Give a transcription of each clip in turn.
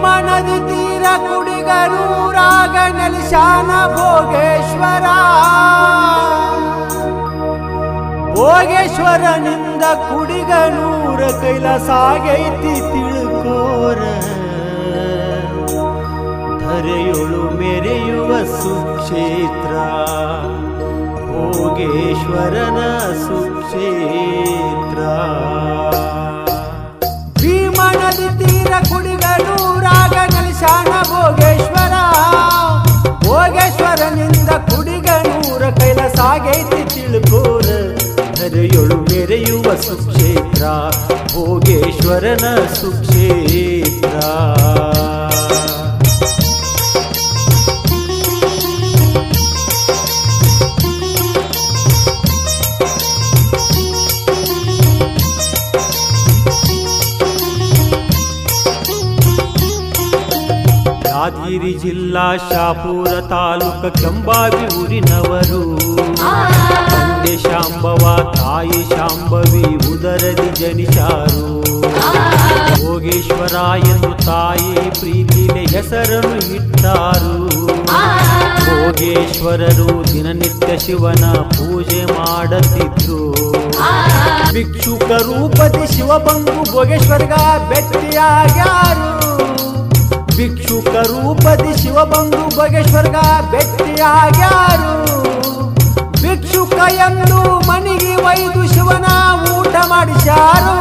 ಭೀಮನದಿ ತೀರ ಕುಡಿಗರೂರಾಗ ನಲಿಶಾನ ಭೋಗೇಶ್ವರ. ಭೋಗೇಶ್ವರನಿಂದ ಕುಡಿಗನೂರ ಕೈಲಾಸಾಗೈತಿ ತಿಳುಕೋರ. ಧರೆಯೊಳು ಮೆರೆಯುವ ಸುಕ್ಷೇತ್ರ ಭೋಗೇಶ್ವರನ ಮೆರೆಯುವ ಸುಕ್ಷೇತ್ರ ಭೋಗೇಶ್ವರನ ಸುಕ್ಷೇತ್ರ ಯಾದಗಿರಿ ಜಿಲ್ಲಾ ಶಾಪುರ ತಾಲೂಕ ಕೆಂಬಾವಿ ಊರಿನವರು ತಂದೆ ಶಾಂಬವ, ತಾಯಿ ಶಾಂಬವಿ, ಉದರದಿ ಜನಿಸಾರು. ಭೋಗೇಶ್ವರ ಎಂದು ತಾಯಿ ಪ್ರೀತಿಲೆ ಹೆಸರನ್ನು ಇಟ್ಟಾರು. ಭೋಗೇಶ್ವರರು ದಿನನಿತ್ಯ ಶಿವನ ಪೂಜೆ ಮಾಡುತ್ತಿದ್ದು ಭಿಕ್ಷುಕ ರೂಪತಿ ಶಿವ ಬಂದು ಭೋಗೇಶ್ವರ್ಗ ಬೆಟ್ಟಿಯಾಗ್ಯಾರು ಭಿಕ್ಷುಕ ರೂಪತಿ ಶಿವ ಬಂದು ಭೋಗೇಶ್ವರ್ಗ ಭೇಟಿಯಾಗ್ಯಾರು. ಭಿಕ್ಷುಕ ಎಂದು ಮನಿಗೆ ಒಯ್ದು ಶಿವನ ಊಟ ಮಾಡಿಸಾರು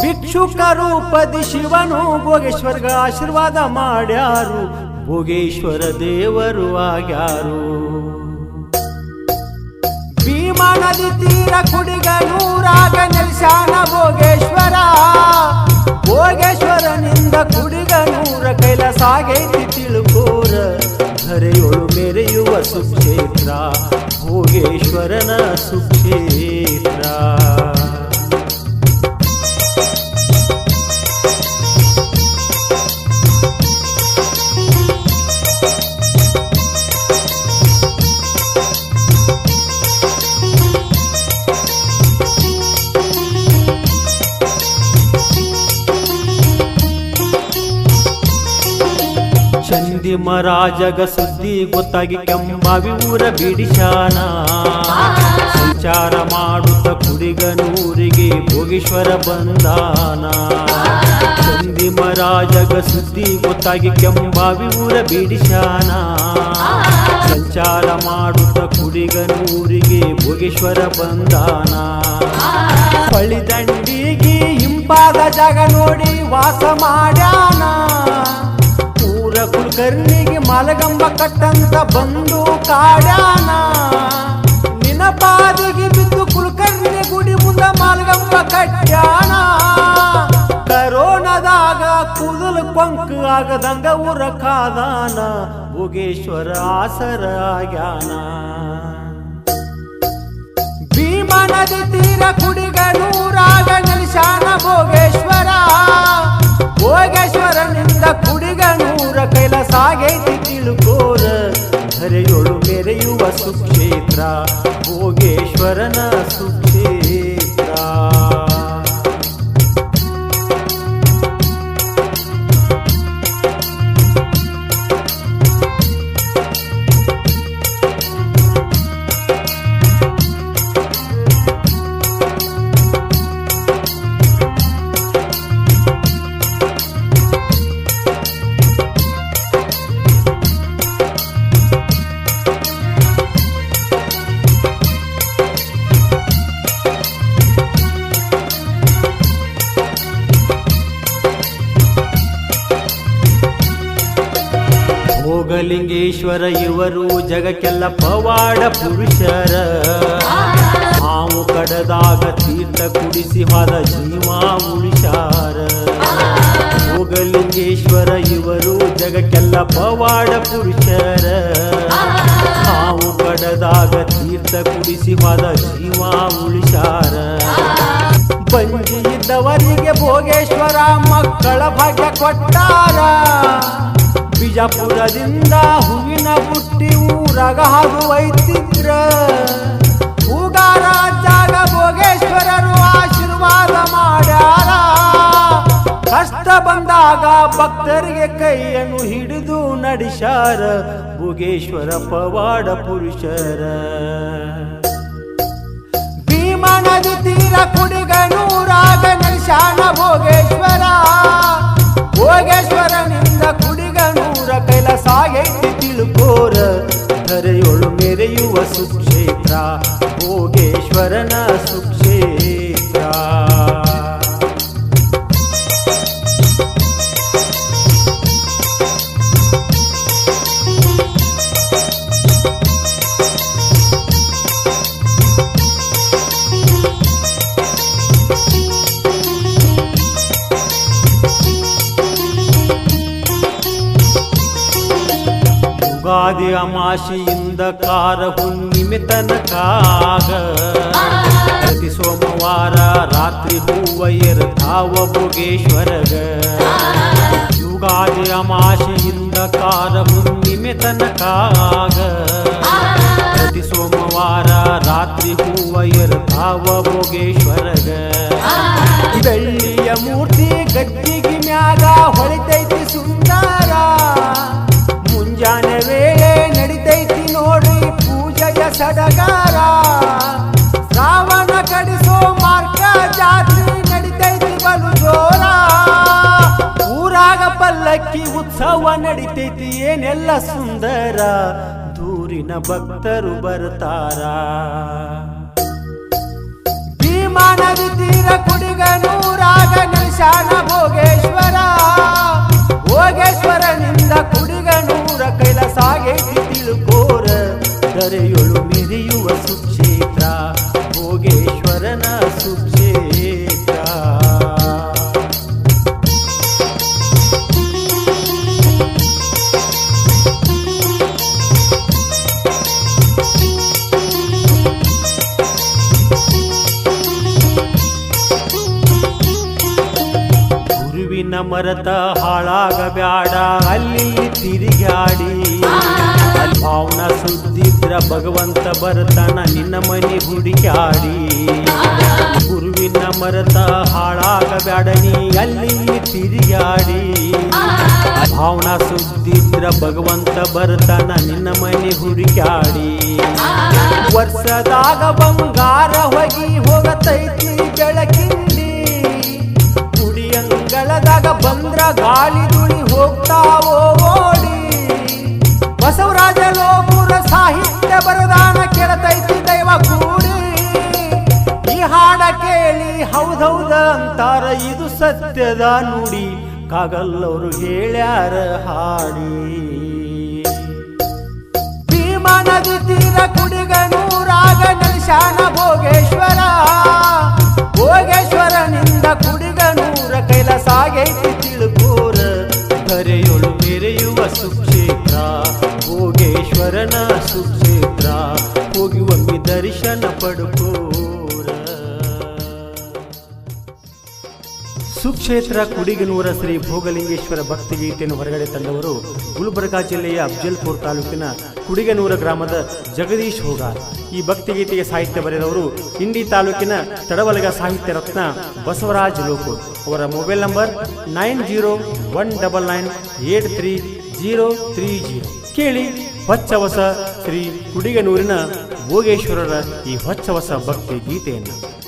ಭಿಕ್ಷುಕ ರೂಪದಿ ಶಿವನು ಭೋಗೇಶ್ವರ್ಗ ಆಶೀರ್ವಾದ ಮಾಡ್ಯಾರು. ಭೋಗೇಶ್ವರ ದೇವರು ಆಗ್ಯಾರು. ಭೀಮಾ ನದಿ ತೀರ ಕುಡಿಗನೂರಾಗ ನಿಲ್ಸಾನ ಭೋಗೇಶ್ವರ. ಭೋಗೇಶ್ವರನಿಂದ ಕುಡಿಗನೂರ ಕೈಲಾಸಾಗೈತಿ ತಿಳುಕೋರ. ಧರೆಯೊಳು ಮೆರೆಯುವ ಸುಕ್ಷೇತ್ರ. ईश्वर न सुखेत्रा ಚಂದಿ ಮರಾಜಗ ಸುದ್ದಿ ಗೊತ್ತಾಗಿ ಕೆಂಬಾವಿ ಊರ ಬಿಡಿಶಾನ. ಸಂಚಾರ ಮಾಡುತ್ತ ಕುಡಿಗನೂರಿಗೆ ಭೋಗೇಶ್ವರ ಬಂದಾನ. ಸಿಂಹರಾಜಗ ಸುದ್ದಿ ಗೊತ್ತಾಗಿ ಕೆಂಬಾವಿ ಊರ ಬಿಡಿಶಾನ. ಸಂಚಾರ ಮಾಡುತ್ತ ಕುಡಿಗನೂರಿಗೆ ಭೋಗೇಶ್ವರ ಬಂದಾನ. ಪಳಿದಂಡಿಗೆ ಹಿಂಪಾದ ಜಾಗ ನೋಡಿ ವಾಸ ಮಾಡ್ಯಾನ. ಊರ ಕುಲಕರ್ಣಿಗೆ ಮಲಗಂಬ ಕಟ್ಟಂತ ಬಂದು ಕಾಡ್ಯಾನ. ನಿನಪಾದಿಗೆ ಬಿದ್ದು ಕುಲಕರ್ಣಿ ಗುಡಿ ಮುಂದ ಮಲಗಂಬ ಕಟ್ಟಾನ ಕರೋನದಾಗ ಕೂದಲು ಕೊಂಕ ಆಗದಂಗ ಊರ ಕಾದಾನ. ಭೋಗೇಶ್ವರ ಆಸರ ಆಗ್ಯಾನ. ಭೀಮನದಿ ತೀರ ಕುಡಿಗನೂರಾಗ ನಿಲ್ಸಾನ ಭೋಗೇಶ್ವರ. ಭೋಗೇಶ್ವರನಿಂದ ಕುಡಿಗನೂರ ಸಾಗೈತಿ ತಿಳುಕೋರ ಧರೆಯೊಳು ಮೆರೆಯುವ ಸುಕ್ಷೇತ್ರ ಭೋಗೇಶ್ವರನ ಸುಕ್ಷೇತ್ರ. ಭೋಗಲಿಂಗೇಶ್ವರ ಇವರು ಜಗಕ್ಕೆಲ್ಲ ಪವಾಡ ಪುರುಷರ. ಹಾವು ಕಡದಾಗ ತೀರ್ಥ ಕುಡಿಸಿ ಹೋದ ಜೀವ ಉಳಿಸಾರ ಭೋಗಲಿಂಗೇಶ್ವರ ಇವರು ಜಗಕ್ಕೆಲ್ಲ ಪವಾಡ ಪುರುಷರ. ಹಾವು ಕಡದಾಗ ತೀರ್ಥ ಕುಡಿಸಿ ಹೋದ ಜೀವ ಉಳಿಸಾರ ಬಂಜಿ ಇದ್ದವರಿಗೆ ಭೋಗೇಶ್ವರ ಮಕ್ಕಳ ಭಾಗ್ಯ ಕೊಟ್ಟಾರ. ಬಿಜಾಪುರದಿಂದ ಹೂವಿನ ಬುಟ್ಟಿ ಊರಾಗ ಹಾಗೂ ವೈತಿದ್ರ ಹೂಗಾರ ಜಾಗ ಭೋಗೇಶ್ವರರು ಆಶೀರ್ವಾದ ಮಾಡ್ಯಾರ. ಕಷ್ಟ ಬಂದಾಗ ಭಕ್ತರಿಗೆ ಕೈಯನ್ನು ಹಿಡಿದು ನಡೆಸಾರ ಭೋಗೇಶ್ವರ ಪವಾಡ ಪುರುಷರ. ಭೀಮನದಿ ತೀರ ಕುಡಿಗನೂರಾಗ ನಡೆಸಾನ ಭೋಗೇಶ್ವರ. ಭೋಗೇಶ್ವರನಿಂದ ಕುಡಿಗನೂರ ಯುಗಾದಿ ಅಮಾಶಿಯಿಂದ ಕಾರ ಹುಣ್ಣಿಮೆ ತನಕಾಗ ಪ್ರತಿ ಸೋಮವಾರ ರಾತ್ರಿ ಹೂವ ಎರತಾವ ಭೋಗೇಶ್ವರಗ. ಯುಗಾದಿ ಅಮಾಶಿಯಿಂದ ಕಾರ ಹುಣ್ಣಿಮೆ ತನಕಾಗ ಪ್ರತಿ ಸೋಮವಾರ ರಾತ್ರಿ ಹೂವ ಎರತಾವ ಭೋಗೇಶ್ವರಗ. ಬೆಳ್ಳಿಯ ಮೂರ್ತಿ ಗದ್ದಿಗೆ ಮ್ಯಾಗ ಹೊಳಿತೈತಿ ಮಾರ್ಗ ಜಾತ್ರೆ ನಡಿತೈತಿ ಬಲು ಜೋರ. ಊರಾಗ ಪಲ್ಲಕ್ಕಿ ಉತ್ಸವ ನಡಿತೈತಿ, ಏನೆಲ್ಲ ಸುಂದರ. ದೂರಿನ ಭಕ್ತರು ಬರ್ತಾರ. ಭೀಮಾನದಿ ತೀರ ಕುಡಿಗನೂರಾಗ ಮರತ ಹಾಳಾಗ ಬ್ಯಾಡ ಅಲ್ಲಿ ತಿರುಗಾಡಿ ಅಲ್ಲಿ ಭಾವನ ಸುದ್ದಿದ್ರ ಭಗವಂತ ಬರ್ತಾನ ನಿನ್ನ ಮನೆ ಹುಡುಕಾಡಿ ಗುರುವಿನ ಮರತ ಹಾಳಾಗ ಬ್ಯಾಡ ನೀ, ಅಲ್ಲಿ ತಿರುಗಾಡಿ ಭಾವನ ಸುದ್ದಿದ್ರ ಭಗವಂತ ಬರ್ತಾನ ನಿನ್ನ ಮನೆ ಹುಡುಕಾಡಿ ವರ್ಷದಾಗ ಬಂಗಾರ ಹೋಗಿ ಹೋಗತೈತಿ ಬೆಳಕಿಂಡಿ ಕುಡಿಯಂಗಳದಾಗ ಬಂದ್ರ ಗಾಳಿ ದುಳಿ ಹೋಗ್ತಾವೋ ಓಡಿ. ಬಸವರಾಜ ಲೋಪುರ ಸಾಹಿತ್ಯ ಬರದಾನ ಕೆಳತೈತಿ ದೈವ ಕೂಡಿ. ಈ ಹಾಡ ಕೇಳಿ ಹೌದೌದ ಅಂತಾರ, ಇದು ಸತ್ಯದ ನುಡಿ. ಕಾಗಲ್ಲವರು ಹೇಳ್ಯಾರ ಹಾಡಿ. ಭೀಮಾ ನದಿ ತೀರ ಕುಡಿಗನೂರಾಗ ಪಡ್ಕೋರ ಸುಕ್ಷೇತ್ರ ಕುಡಿಗನೂರ ಶ್ರೀ ಭೋಗಲಿಂಗೇಶ್ವರ ಭಕ್ತಿಗೀತೆಯನ್ನು ಹೊರಗಡೆ ತಂದವರು ಗುಲ್ಬರ್ಗಾ ಜಿಲ್ಲೆಯ ಅಫ್ಜಲ್ಪುರ್ ತಾಲೂಕಿನ ಕುಡಿಗನೂರ ಗ್ರಾಮದ ಜಗದೀಶ್ ಹೋಗಾರ್ ಈ ಭಕ್ತಿಗೀತೆಗೆ ಸಾಹಿತ್ಯ ಬರೆದವರು ಇಂಡಿ ತಾಲೂಕಿನ ತಡವಲಗ ಸಾಹಿತ್ಯ ರತ್ನ ಬಸವರಾಜ್ ಲೋಕೂರ್. ಅವರ mobile number nine zero one double nine eight three zero three zero. ಕೇಳಿ ಹೊಚ್ಚ ಹೊಸ ಶ್ರೀ ಕುಡಿಗನೂರಿನ ಭೋಗೇಶ್ವರರ ಈ ಹೊಚ್ಚ ಹೊಸ ಭಕ್ತಿ ಗೀತೆಯನ್ನು.